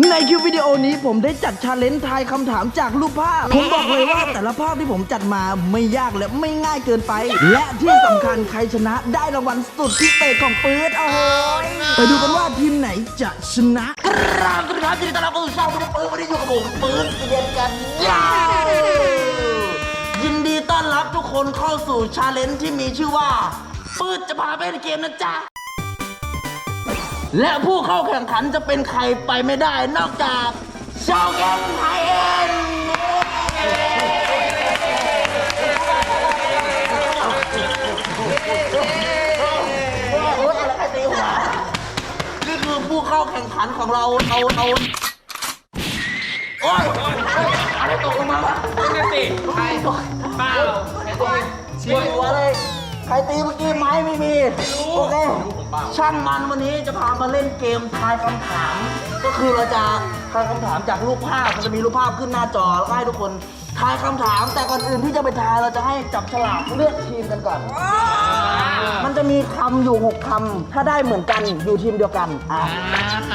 ในคลิปวิดีโอนี้ผมได้จัดชาเลนจ์ทายคำถามจากรูปภาพ ผมบอกเลยว่าแต่ละภาพที่ผมจัดมาไม่ยากและไม่ง่ายเกินไป และที่สำคัญใครชนะได้รางวัลสุดพิเศษของปื๊ดโอ้โหยไปดูกันว่าทีมไหนจะชนะครับสวัสดีครับยินดีต้อนรับเข้าสู่ช่องปื๊ดปื๊ดวันนี้อยู่กับผมปื๊ดเรียนกันยาวยินดีต้อนรับทุกคนเข้าสู่ชาเลนจ์ที่มีชื่อว่าปื๊ดจะพาไปเล่นเกมนะจ๊ะ และผู้เข้าแข่งขันจะเป็นใครไปไม่ได้ นอกจากชาวแกงไทยเองโอ๊ยอะไรใครตีหัวนี่คือผู้เข้าแข่งขันของเราเอาเอาโอ๊ยอะไรตกลงมาวะนั่นสิใครป้าเราเชียหัวเลย รตีเมื่อกี้ไม้ไม่มีโอเคช่างมันวันนี้จะพามาเล่นเกมทายคำถาม ก็คือเราจะทายคำถามจากรูปภาพมันจะมีรูปภาพขึ้นหน้าจอแล้วก็ให้ทุกคนทายคำถาม แต่ก่อนอื่นที่จะไปทายเราจะให้จับฉลากเลือกทีมกันก่อน มันจะมีคำอยู่หกคำถ้าได้เหมือนกันอยู่ทีมเดียวกันอะ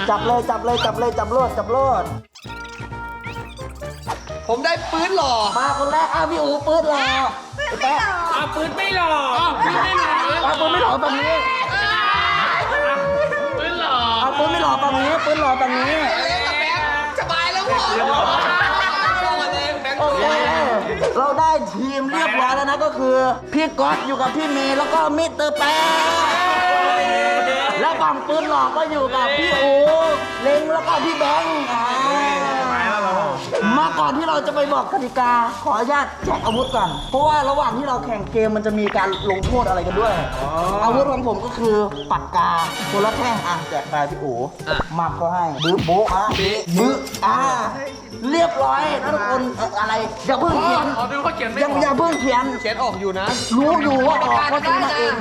จับเลยจับเลยจับเลยจับโลดจับโลดผมได้ปืนหล่อมาคนแรกอะพี่อูปื๊ดรอ ไอ้แป๊ะอาปืนไม่หล่อปืนไม่หล่ออะปื๊ดไม่หล่อตอนนี้ปืนหล่อเอาปืนไม่หล่อตอนนี้ปืนหล่อตอนนี้สบายแล้วผมช่วงวันนี้แบงค์โอเคเราได้ทีมเรียบร้อยแล้วนะก็คือ พี่ก๊อตอยู่กับพี่เมย์แล้วก็มิสเตอร์แป๊และฝั่งปืนหล่อก็อยู่กับพี่อูเล็งแล้วก็พี่แบงค์ มาก่อนที่เราจะไปบอกกติกา ขออนุญาตแจกอาวุธก่อน เพราะว่าระหว่างที่เราแข่งเกมมันจะมีการลงโทษอะไรกันด้วย อาวุธของผมก็คือปากกาคนละแท่งอะแจกไปพี่อูมับก็ให้บื้อโบ๊ะอะบื้ออ่าเรียบร้อยนะทุกคนเอ่ออะไรอย่าเพิ่งเขียนขอดูเขาเขียนไม่ยังอย่าเพิ่งเขียน เขียนออกอยู่นะรู้อยู่ว่าออกเพราะซื้อมาเอง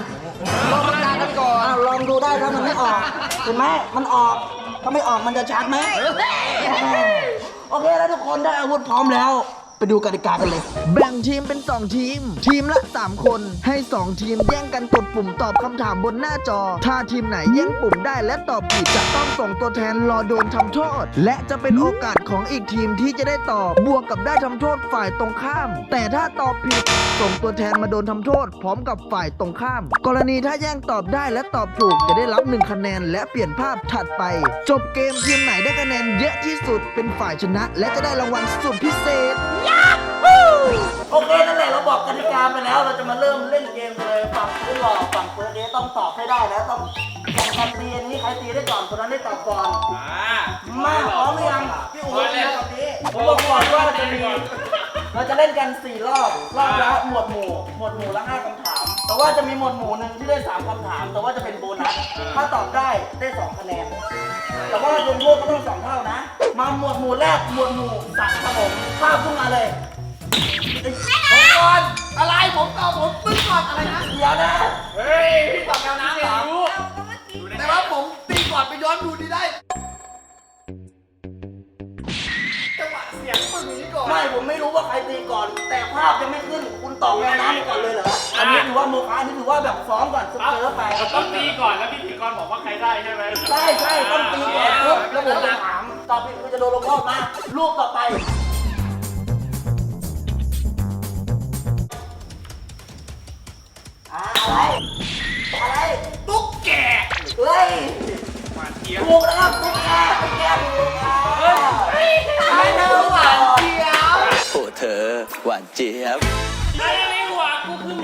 ลองประกาศกันก่อนอ้าวลองดูได้ถ้ามันไม่ออกเห็นไหมมันออกถ้าไม่ออกมันจะชัดไหม โอเคแล้วทุกคนได้อาวุธพร้อมแล้ว ไปดูกติกากันเลย แบ่งทีมเป็น 2 ทีม ทีมละ 3 คน ให้ 2 ทีมแย่งกันกดปุ่มตอบคำถามบนหน้าจอ ถ้าทีมไหนแย่งปุ่มได้และตอบผิดจะต้องส่งตัวแทนรอโดนทำโทษ และจะเป็นโอกาสของอีกทีมที่จะได้ตอบบวกกับได้ทำโทษฝ่ายตรงข้าม แต่ถ้าตอบผิดส่งตัวแทนมาโดนทำโทษ พร้อมกับฝ่ายตรงข้าม กรณีถ้าแย่งตอบได้และตอบถูกจะได้รับ 1 คะแนน และเปลี่ยนภาพถัดไป จบเกมทีมไหนได้คะแนนเยอะที่สุดเป็นฝ่ายชนะ และจะได้รางวัลสุดพิเศษโอเคนั่นแหละเราบอกกติกาไปแล้ว เราจะมาเริ่มเล่นเกมกันเลยฝั่งปืนหลอกฝั่งปืนนี้ต้องตอบให้ได้แล้วต้องต้องทำตีอันนี้ใครตีได้ก่อนคนนั้นได้ตอบก่อนมาพร้อมหรือยังพี่อู๋เล่นกับนี้ผมบอกก่อนว่าจะมีเราจะเล่นกัน4รอบรอบละหมวดหมู่หมวดหมู่ละ5คำถาม แต่ว่าจะมีหมวดหมู่หนึ่งที่ได้3คำถาม แต่ว่าจะเป็นโบนัสถ้าตอบได้ได้2คะแนนแต่ว่าลงโทษก็ต้องสองเท่านะ มาหมวดหมู่แรกหมวดหมู่สัตว์ครับผมภาพขึ้นมาเลยผมก่อนอะไรผมตอบผมปืนก่อนอะไรนะเดี๋ยวนะเฮ้ยพี่ตอบแนวน้ำเหรอรู้แต่ว่าผมตีก่อนไปย้อนดูดีได้จังหวะเสียงปืนนี้ก่อนไม่ผมไม่รู้ว่าใครตีก่อน แต่ภาพยังไม่ขึ้นคุณตอบแนวน้ำก่อนเลยเหรออันนี้ถือว่าโมฆะอันนี้ถือว่าแบบซ้อมก่อนเซิร์ฟๆไปต้องตีก่อนแล้วพิธีกรบอกว่าใครได้ใช่ไหมใช่ใช่ต้องตี ตอบผิดคุณจะโดนลงโทษนะลูกต่อไป อะไร อะไร ตุ๊กแกเฮ้ยหวานเทียมถูกแล้วครับตุ๊กแกตุ๊กแกถูกครับไม่เธอหวานเจี๊ยบโอ้เธอหวานเจี๊ยบไอ้ในหัวกูคือ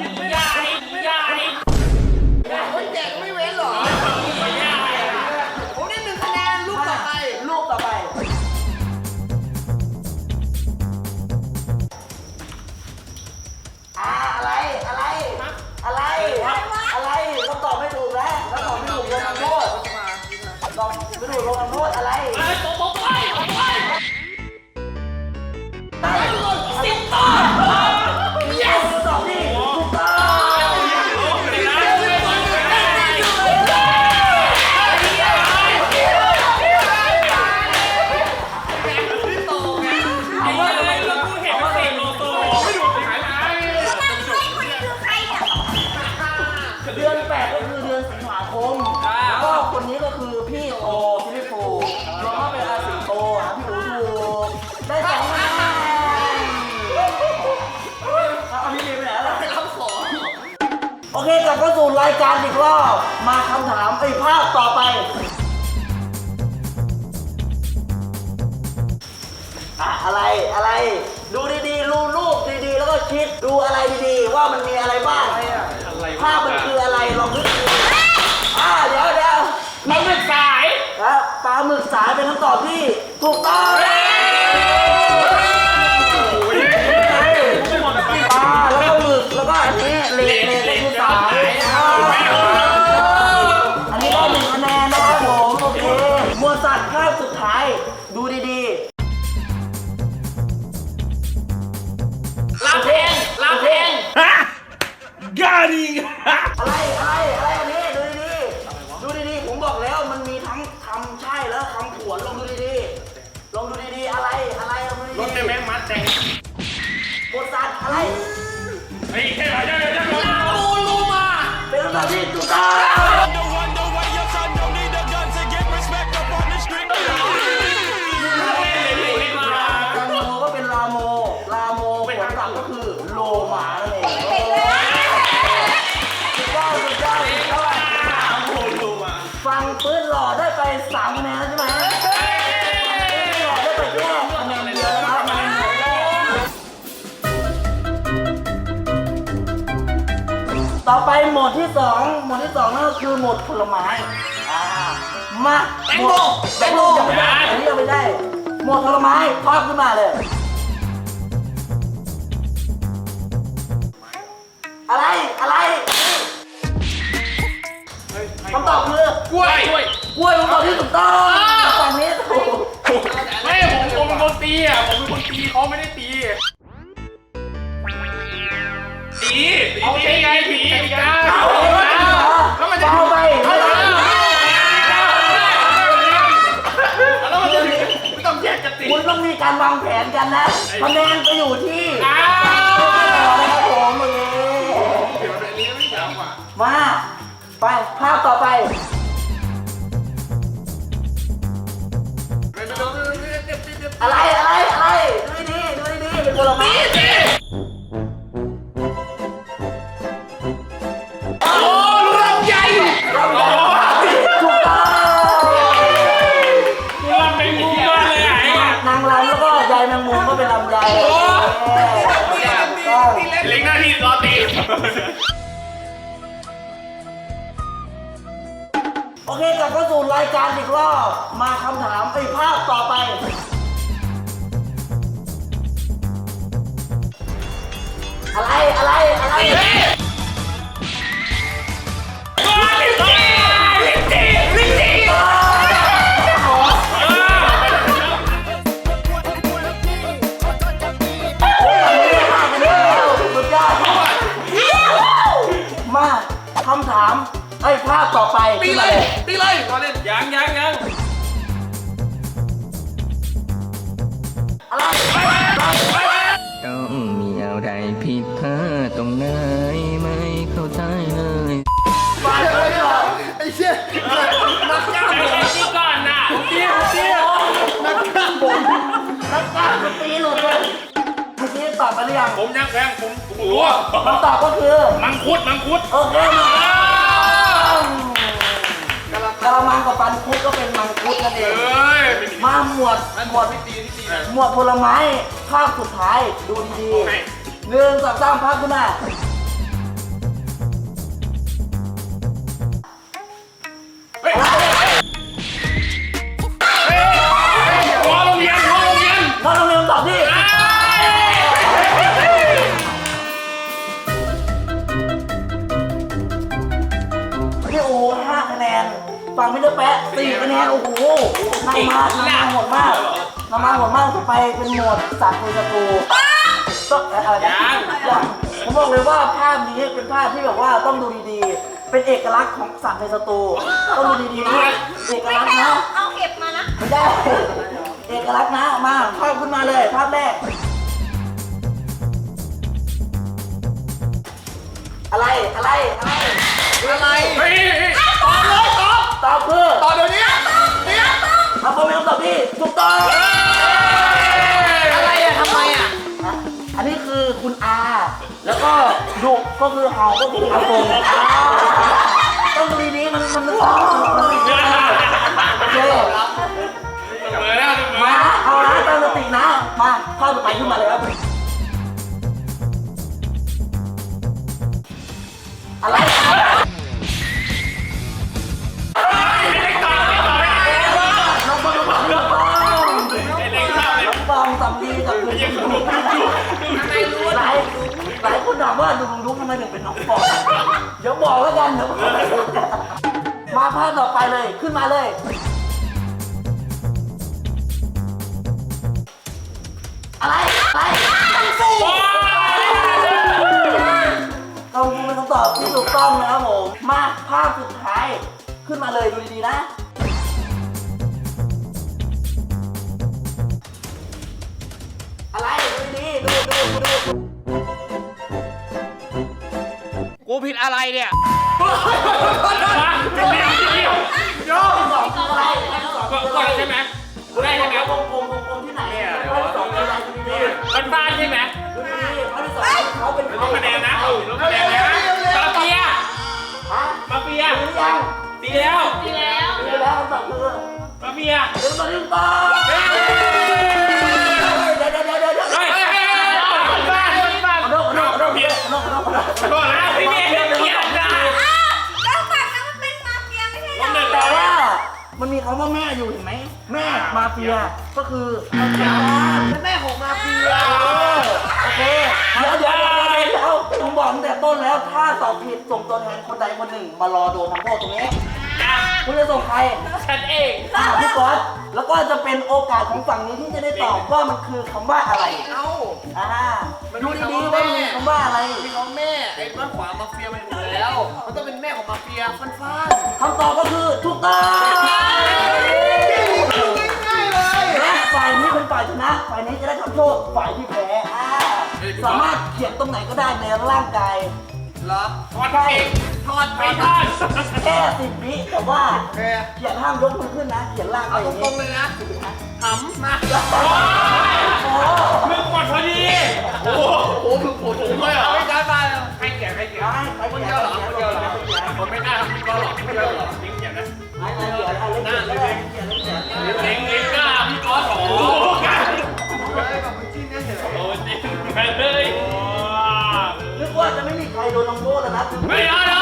ลับเข้าสู่รายการอีกรอบมาคำถามไอ้ภาพต่อไป อะอะไรอะไร ดูดีๆ ดูรูปดีๆ แล้วก็คิดดูอะไรดีๆ ว่ามันมีอะไรบ้างภาพมันคืออะไรลองนึกดูอ่าเดี๋ยวเดี๋ยวเราหมึกสายครับปลาหมึกสายเป็นคำตอบที่ถูกต้อง สัตว์ภาพสุดท้าย ดูดีๆลาเพลงลาเพลงอะไรอะไรอะไรอันนี้ดูดีๆดูดีๆผมบอกแล้วมันมีทั้งคำใช่แล้วคำผวนลองดูดีๆลองดูดีๆอะไรอะไรลองดูรถดีในแม่งมัดแจงๆบทสัตว์อะไรเฮ้ยแค่ไหน หล่อได้ไปสามคะแนนแล้วใช่ไหมหล่อได้ไปแค่คะแนนเดียวนะครับคะแนนเดียวต่อไปโหมดที่สองโหมดที่สองนั่นก็คือโหมดผลไม้อ่ามาโหมดแตงโมยังไม่ได้อันนี้ยังไม่ได้โหมดผลไม้พอขึ้นมาเลย อะไรอะไรคำตอบคือกล้วย กล้วยกล้วยคำตอบที่ถูกต้องตอนนี้ถูกไม่ผมผมเป็นคนตีอะผมเป็นคนตีเขาไม่ได้ตีตีตีตีไงตีตีกั อเคกลับเข้าสู่รายการอีกรอบมาคำถามไอ้ภาพต่อไป อะไรอะไรอะไร ภาพต่อไปตีเลย ตีเลยรอเล่นยังยังยังอะไรต้องมีอะไรผิดพลาดตรงไหนไม่เข้าใจเลย มาเลยเหรอไอ้เชี่ยนักกล้ามไอ้นี่ก่อนน่ะเตี้ยเตี้ยนักกล้ามบนนักกล้ามมันตีหลุดเลยเมื่อกี้ตอบไปหรือยังผมยังแพงผมโอ้โหคำตอบก็คือ มังคุดมังคุดโอเคมา กระมังกับฟันคุดก็เป็นมังคุดนั่นเองเอ้ยเป็นมาหมวดหมวดหมวดผลไม้ภาพสุดท้ายดูดีๆหนึ่งสองสามภาพขึ้นมา ฟังไม่ได้แปะสี่คะแนนโอ้โหนำมานำมาโหดมากนำมาโหดมากจะไปเป็นหมวดสัตว์ในสตูต้องอะไรนะยังผมบอกเลยว่าภาพนี้เป็นภาพที่แบบว่าต้องดูดีๆ เป็นเอกลักษณ์ของสัตว์ในสตูต้องดูดีๆนะเอกลักษณ์นะเอาเห็บมานะไม่ได้เอกลักษณ์นะมาภาพขึ้นมาเลยภาพแรกอะไรอะไรอะไรอะไรเฮ้ยเฮ้ยตอบเลยตอบ ตอบคือตอบเดี๋ยวนี้เนี่ยมาผมเป็นคำตอบที่ถูกต้องอะไรอะทำไมอะนะอันนี้คือคุณอา แล้วก็ดุก็คือเห่าก็คืออากงอ่าต้องดูดีๆมันมันมันมันโอเคเสมอแล้วเสมอมาเอาละตั้งสตินะ มาข้าวต่อไปขึ้นมาเลยครับอะไร หลายคนถามว่าดูลุงลุกทำไมถึงเป็นน้องบอลเดี๋ยวบอกแล้วกันเดี๋ยวบอกมาภาพต่อไปเลยขึ้นมาเลย อะไรอะไรต้องเป็นคำตอบที่ถูกต้องนะครับผมมาภาพสุดท้าย ขึ้นมาเลยดูดีๆนะอะไรดูดีๆดูดูดู กูผิดอะไรเนี่ยโยกสองคืออะไรสองก็คือก็อะไรใช่ไหมได้ใช่ไหมวงกลมวงกลมที่ไหนข้อที่สองคืออะไรดูดีๆมันบ้านใช่ไหมดูดีๆข้อที่สองคือเขาเป็นใครลงคะแนนนะลงคะแนนนะมาเฟียฮะมาเฟียรู้ยังตีแล้วรู้แล้วคำตอบคือมาเฟียเดี๋ยวมาดึงต่อเขอโทษขอโทษขอโทษโทษนะพี่เมียเกลียนะแล้วฝั่งนั้นมันเป็นมาเฟียไม่ใช่เหรอแต่ว่ามันมีคำว่าแม่อยู่เห็นไหม แม่มาเฟียก็คืออาจารย์เป็นแม่ของมาเฟียโอเคเดี๋ยวเดี๋ยวเดี๋ยวผมบอกตั้งแต่ต้นแล้วถ้าตอบผิดส่งตัวแทนคนใดคนหนึ่ง มารอโดนทำโทษตรงนี้ คุณจะส่งใครฉันเองอ่าพี่ก๊อตแล้วก็จะเป็นโอกาสของฝั่งนี้ที่จะได้ตอบว่ามันคือคำว่าอะไรเอ้า อ่าดูดีๆว่ามันมีคำว่าอะไรมีน้องแม่ไอ้บ้านขวามาเฟียมันอยู่แล้ว มันต้องเป็นแม่ของมาเฟียฟันฟ้านคำตอบก็คือถูกต้องและฝ่ายนี้เป็นฝ่ายชนะฝ่ายนี้จะได้ทำโทษฝ่ายที่แพ้อ่าสามารถเขียนตรงไหนก็ได้ในร่างกายเหรอทอดเองท อดไม่ทอดแค่สิบวิแต่ว่าโอเคเขียนห้ามยกมือขึ้นนะเขียนล่างไปเอาอย่างตรนี้งๆเลยนะหำมาโอ้มึงกดพอดีโอ้โหโอ้โหคือผมผมเลยเหรอไม่ได้มาให้เกียรติให้เกียรได้ติไปคนเขีเดียยวนเหรอคนเดียวเหรอไปเขียนผมไม่ได้ทำพี่ก็หรอกพี่ก็หรอกจริงเกียรตินะไปเขียนอะไรเขียนก็ได้เขียนเขียนเล็งเล็งกล้าพี่ก็โอ้โหเฮ้ยแบบมึงจิ้นเนี่ยเห็นเหรอโอ้จริงไปเลยนึกว่าจะไม่มีใครโดนลงโทษแล้วนะ ไม่เอาเดี๋ยวเด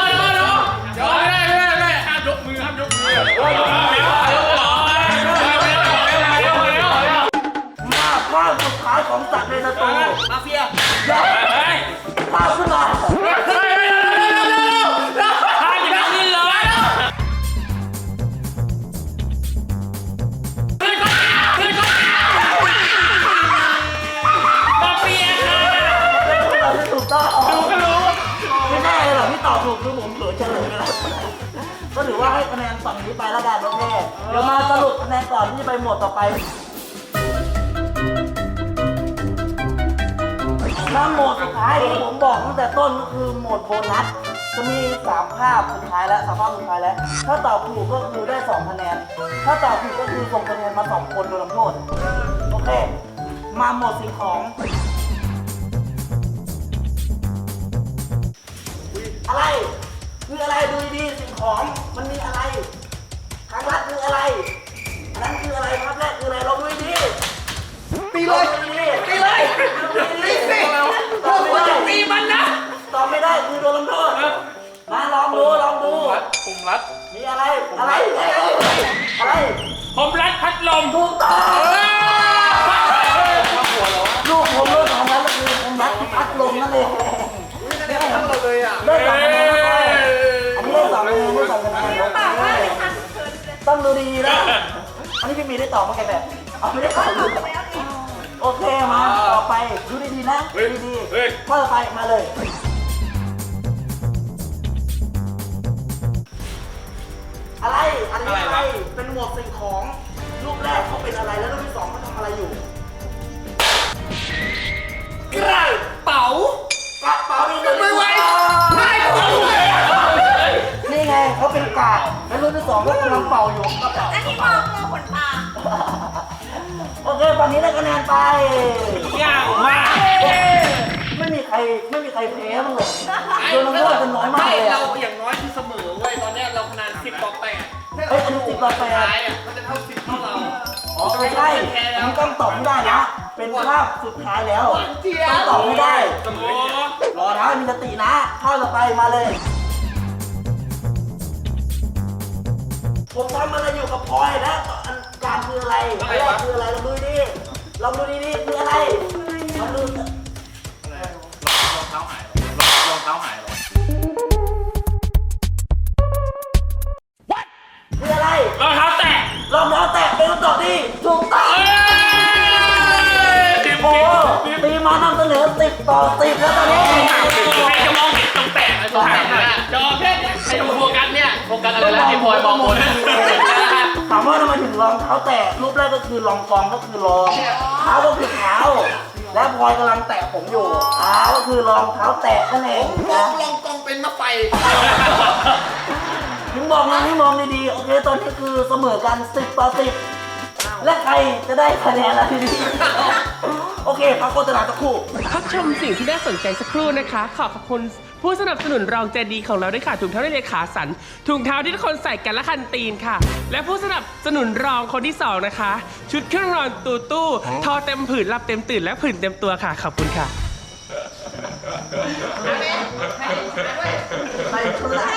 ี๋ยวเดี๋ยว นัสจะมีสามภาพสุดท้ายแล้วสามภาพสุดท้ายแล้ว ถ้าตอบถูกก็คือได้สองคะแนน ถ้าตอบผิดก็คือส่งคะแนนมาสองคนโดนลงโทษ โอเค มาโหมดสิ่งของ อะไร คืออะไรดูดีๆสิ่งของ มันมีอะไร ทางลัดคืออะไรอันนั้นคืออะไรภาพแรกคืออะไรลองดูดีๆตีเลย ตีเลยตีสิตอบไม่ได้ตีมันนะ ตอบไม่ได้คือโดนลงโทษมาลองดูลองดูผมรัด มีอะไร อะไร อะไรผมรัดพัดลมถูกต้องลูกผมเลิกทำแล้วก็คือผมรักที่พัดลมนั่นเองได้ทั้งเราเลยอะได้สองคะแนนอันนี้ได้สองคะแนนได้สองคะแนนปากว่าเลยทำเกินเลยต้องดูดีๆนะอันนี้พี่มีได้ตอบมาแค่แบบเอาไม่ได้ตอบดูโอเคมาต่อไปดูดีๆนะดูดีๆข้อต่อไปมาเลย อะไร อันนี้อะไร เป็นหมวดสิ่งของ รูปแรกเขาเป็นอะไร แล้วรูปที่สองเขาทำอะไรอยู่ กระเป๋ากระเป๋าเป็นตัวที่ไม่ถูกไหวต้องไม่ไหวนี่ไงเขาเป็นกาดแล้วรูปที่สองก็กำลังเป่าอยู่กระเป๋าอันนี้มองมองขนตาโอเค ตอนนี้ได้คะแนนไป ยากมาก ไม่มีมีใครไม่มีใครแพ้บ้างเลยโดนลงโทษกันน้อยมากเลยเราอะอย่างน้อยที่เสมอเว้ยตอนเนี้ยเราคะแนนสิบต่อแปดเฮ้ยอันนี้สิบต่อแปดท้ายอะมันจะเท่าสิบเท่าเราอ๋อไม่ใช่มันต้องตอบให้ได้นะ เป็นภาพสุดท้ายแล้วเจี๊ยต้องตอบให้ได้โอ้โหรอนะมีสตินะข้าวต่อไปมาเลย ผมทำอะไรอยู่กับพลอยนะอันการคืออะไรอะไรคืออะไรลองดูดิลองดูดีๆคืออะไรลองดู องเท้าหายเหรอคืออะไรรองเท้าแตะรองเท้าแตะเป็นคำตอบที่ถูกต้องเอ้ยทีมโอ้ทีมตีมานำเสนอสิบต่อสิบแล้วตอนนี้ใครจะมองเห็นตรงแตะไอ้ตรงแตะเนี่ยจอเพชรเนี่ยใครจะโฟกัสเนี่ยโฟกัสอะไรแล้วไอ้พลอยมองบนถามว่าทำไมถึงรองเท้าแตะรูปแรกก็คือรองกองก็คือรองเท้าก็คือเท้า และพลอยกำลังแตะผมอยู่เท้าก็คือรองเท้าแตะนั่นเองลอนะงลองกองเป็นมะไฟถึงบอกนะให้มองดีๆ โอเค ตอนนี้คือเสมอกัน 10ต่อ10 และใครจะได้คะแนนละทีนี้ โอเคพักโฆษณาสักครู่ พักชมสิ่งที่น่าสนใจสักครู่นะคะ ขอขอบคุณ ผู้สนับสนุนรองใจดีของเราด้วยค่ะถุงเท้าในเลขาสันถุงเท้าที่ทุกคนใส่กันและคันตีนค่ะ และผู้สนับสนุนรองคนที่สองนะคะ ชุดเครื่องนอนตูตู้ทอเต็มผืนหลับเต็มตื่นและผืนเต็มตัวค่ะขอบคุณค่ะไปชุดละ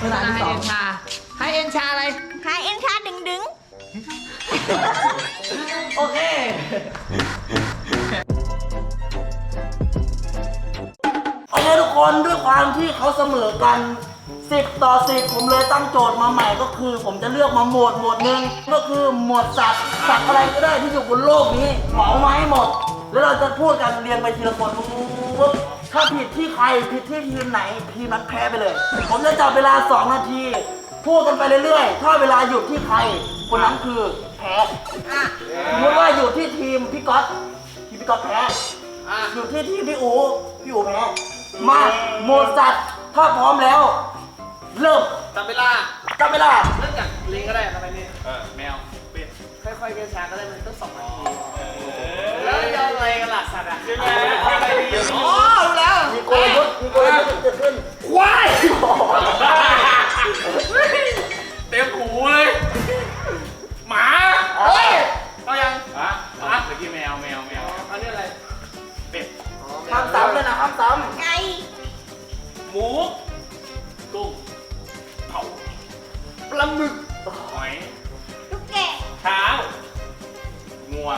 เวลาที่สองให้เอ็นชาอะไรหายเอ็นชาดึงดึงโอเค โอเคทุกคนด้วยความที่เขาเสมอกัน 10 ต่อ 10 ผมเลยตั้งโจทย์มาใหม่ก็คือ ผมจะเลือกมาหมวดหมวดหนึ่งก็คือหมวดสัตว์สัตว์อะไรก็ได้ที่อยู่บนโลกนี้เหมามาให้หมด แล้วเราจะพูดกันเรียงไปทีละคนปุ๊บถ้าผิดที่ใครผิดที่ทีมไหนทีมนั้นแพ้ไปเลย ผมจะจับเวลา 2 นาที พูดกันไปเรื่อยๆ ถ้าเวลาหยุดที่ใคร คนนั้นคือแพ้สมมติว่าอยู่ที่ทีมพี่ก๊อตทีมพี่ ก๊อตแพ้อยู่ที่ทีมพี่อูพี่อูแพ้มาโหมดสัตว์ถ้าพร้อมแล้ว เริ่มจับเวลาจับเวลาเริ่มจากลิงก็ได้ทำไมนี่เออแมวเป็ดค่อยๆเกนชาก็ได้มันต้องสองนาทีแล้วจะเอาอะไรกันล่ะสัตว์อะใช่ไหมอะไรดีอ๋อรู้แล้วมีกลยุทธ์มีกลยุทธ์เกิดขึ้นควายเต็มหูเลยหมาเฮ้ยเอายัง ซ้ำเลยนะห้ามซ้ไก่หมูกุ้งเผาปลาหมึกหอยตุ๊กแกช้างงัว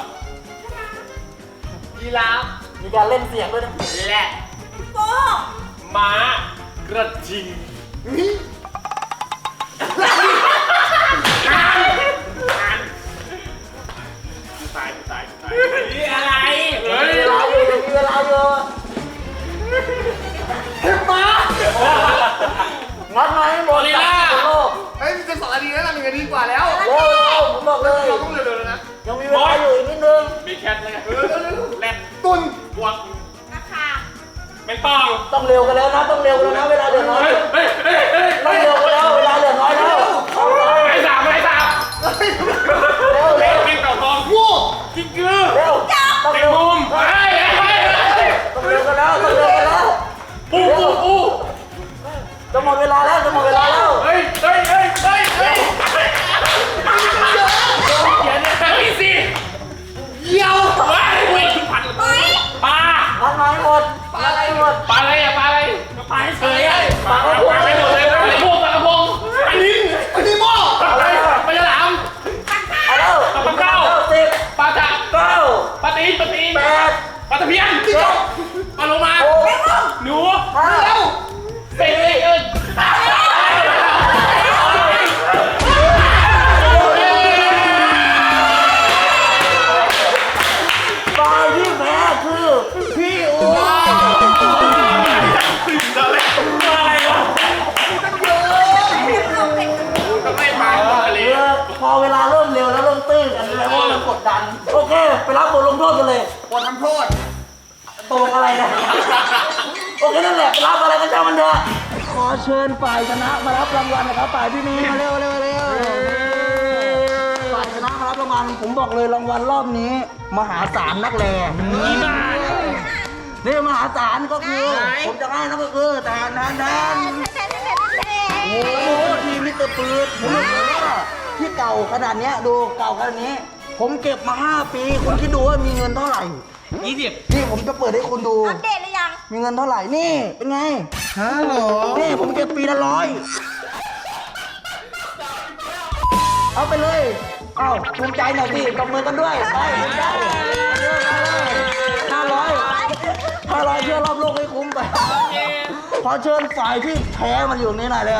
ยีราฟำมีการเล่นเสียงด้วยนะและโก้ม้ากระทิงต งัดมาให้หมดสัตว์บนโลกเฮ้ยมันจะสองนาทีแล้วนะหนึ่งนาทีกว่าแล้ว เร็วๆผมบอกเลย เราต้องเร็วๆเลยนะยังมีเวลาอยู่อีกนิดนึงมีแคทเลยแรดตุนบวกราคาไม่ต้องต้องเร็วกันแล้วนะ ต้องเร็วกันแล้วนะ เวลาเหลือน้อยเฮ้ยเฮ้ยเฮ้ยเฮ้ยต้องเร็วกันแล้ว เวลาเหลือน้อยแล้วเอาไปไอ้สามไอ้สามเร็วเล็เร็กวกินต่อทองงูกิ้งกือเร็วต้องแมเร็งวมุมเฮ้ยเฮ้ยเฮ้ยต้องเร็วกันแล้วต้องเร็วกันแล้ว ปูปูปูจะ หมดเวลาแล้วจะหมดเวลาแล้ว เฮ้ยเฮ้ยเฮ้ยเฮ้ยเฮ้ยเขียนเนี่ยเฮ้ยสิเยี่ยวเฮ้ยเว้ยพันปลางัดมาให้หมดงัดมาให้หมดปลาอะไรอะปลาอะไรปลาเฉยปลากระพงไปหมดเลยปลากระพงปลากระพงอันนี้อันนี้หม้ออะไรปลาฉลามเอาแล้วปลาเก้าสิบปลาจับเก้าปลาตีนปลาตีนแปดปลาตะเพียนเจ็ดปลาโลมาหนูเป็นำโทษตรงอะไรนะ โอเคนั่นแหละไปรับอะไรกันเจ้ามันเถอะขอเชิญฝ่ายชนะมารับรางวัลนะครับฝ่ายพี่มีมาเร็วเร็วเร็วฝ่ายชนะมารับรางวัลวัลผมบอกเลยรางวัลรอบนี้ มหาศาลนักแลกี่บาทนี่มหาศาลก็คือผมจะให้นั่นก็คือแทนแทนแทนโอ้โหทีมิสเตอร์ปืดผมบอกเลยว่าที่เก่าขนาดเนี้ยดูเก่าขนาดนี้ ผมเก็บมา 5 ปี คุณคิดดูว่ามีเงินเท่าไหร่ ยี่สิบนี่ผมจะเปิดให้คุณดู อัปเดตหรือยัง มีเงินเท่าไหร่ นี่ เป็นไงฮัลโหลนี่ผมเก็บปีละร้อย เอาไปเลย เอ้าภูมิใจหน่อยสิตบมือกันด้วย ไปภูมิใจห้าร้อยห้าร้อยเที่ยวรอบโลกให้คุ้มไป ขอเชิญฝ่ายที่แพ้มันอยู่นี่หน่อยเลย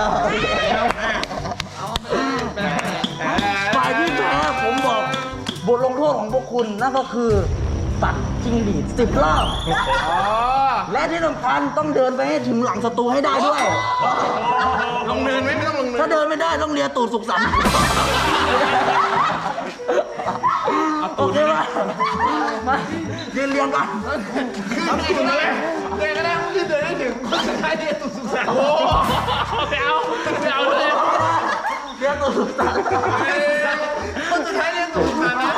ฝ่ายที่แพ้ผมบอก บทลงโทษของพวกคุณนั่นก็คือ ตัดจิ้งหรีดสิบรอบ และที่สำคัญต้องเดินไปให้ถึงหลังศัตรูให้ได้ด้วย ลงเนินไหมไม่ต้องลงเนินถ้าเดินไม่ได้ต้องเลียตูดสุขสันต์โอเคป่ะมายืนเรียงกันเอาตุ่มเลยเดินก็ได้รีบเดินให้ถึงคนสุดท้ายเดินตุ่มสุดสันโอ้ไปเอาไปเอาเลยเลียตูดสุขสันต์คนสุดท้ายเดินตุ่มสุดสันนะ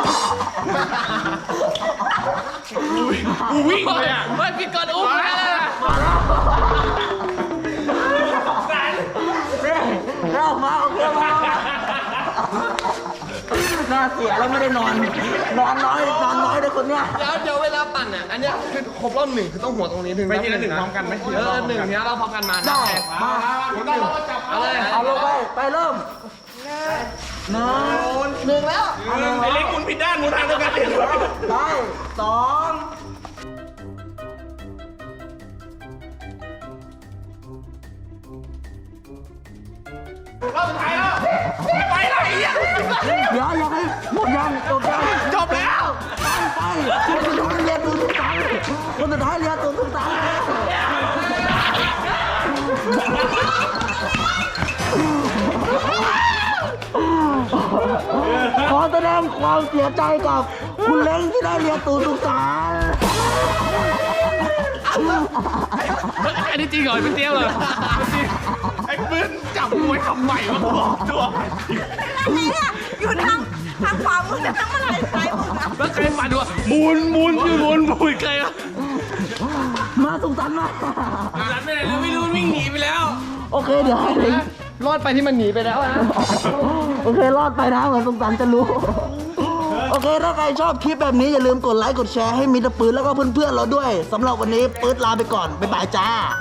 กูวิ่งเลยอะเฮ้ยพี่กดอุ้มมาเลยอะนี่เล่ามาโอเคมาน่าเสียแล้วไม่ได้นอน นอนน้อยนอนน้อยเลยคนเนี้ยเดี๋ยวเดี๋ยวเวลาปั่นอะ อันเนี้ยคือครบรอบหนึ่งคือต้องหัวตรงนี้ถึงไปทีละหนึ่งพร้อมกันไหม เออหนึ่งเนี้ยเราพร้อมกันมาได้มาเราจับเอาเลยเอาลงไปไปเริ่ม หนึ่งหนึ่งแล้วไอ้เล็กคุณผิดด้านคุณทางเดียวกันเห็นไหมได้สองรอบสุดท้ายแล้วไปไหนอะเดี๋ยวยังให้หมดยังจบยังจบแล้วไปไปคนสุดท้ายเรียนตัวทุกตังคนสุดท้ายเรียนตัวทุกตังข ความเสียใจกับคุณเล้งที่ได้เรียนตัวทุกตังอันนี้จริงเหรอพี่เตี้ยวเหรอไอ้ปืนจับมวยทำใหม่มาบอกตัวอะไรเนี่ยอยู่ทางทางขวามือแต่ทางมันอะไรซ้ายมือนะแล้วใครฝันดูว่ามูนมูนอยู่มูนมูนใครวะมาสุขสันต์มารันไปไหนแล้วไม่รู้วิ่งหนีไปแล้ว โอเคเดี๋ยวให้เล้งรอดไปที่มันหนีไปแล้วนะ โอเครอดไปนะเหมือนสงสารจะรู้โอ เค ถ้าใครชอบคลิปแบบนี้อย่าลืมกดไลค์กดแชร์ให้มิตรปืนแล้วก็เพื่อนๆเราด้วยสำหรับวันนี้ปื๊ดลาไปก่อนบ๊ายบายจ้า